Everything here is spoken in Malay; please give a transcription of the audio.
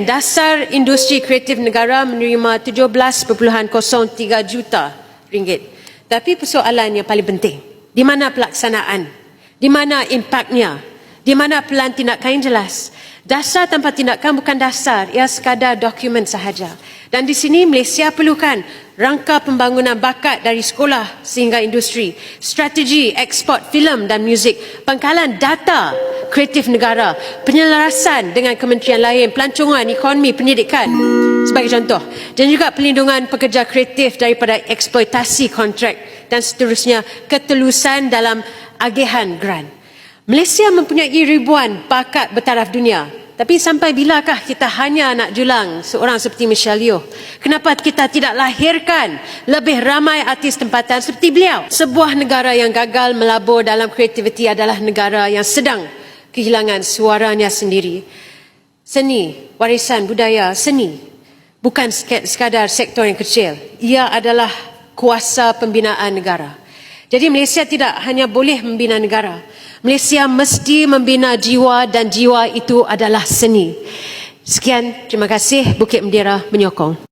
Dasar industri kreatif negara menerima 17.03 juta ringgit. Tapi persoalan yang paling penting, di mana pelaksanaan? Di mana impaknya? Di mana pelan tindakan yang jelas? Dasar tanpa tindakan bukan dasar, ia sekadar dokumen sahaja. Dan di sini Malaysia perlukan rangka pembangunan bakat dari sekolah sehingga industri, strategi ekspor filem dan muzik, pangkalan data kreatif negara, penyelarasan dengan kementerian lain, pelancongan ekonomi pendidikan sebagai contoh dan juga pelindungan pekerja kreatif daripada eksploitasi kontrak dan seterusnya ketelusan dalam agihan grant. Malaysia mempunyai ribuan bakat bertaraf dunia tapi sampai bilakah kita hanya nak julang seorang seperti Michelle Yeoh? Kenapa kita tidak lahirkan lebih ramai artis tempatan seperti beliau? Sebuah negara yang gagal melabur dalam kreativiti adalah negara yang sedang kehilangan suaranya sendiri. Seni, warisan budaya, seni bukan sekadar sektor yang kecil. Ia adalah kuasa pembinaan negara. Jadi Malaysia tidak hanya boleh membina negara. Malaysia mesti membina jiwa dan jiwa itu adalah seni. Sekian, terima kasih Bukit Mendera menyokong.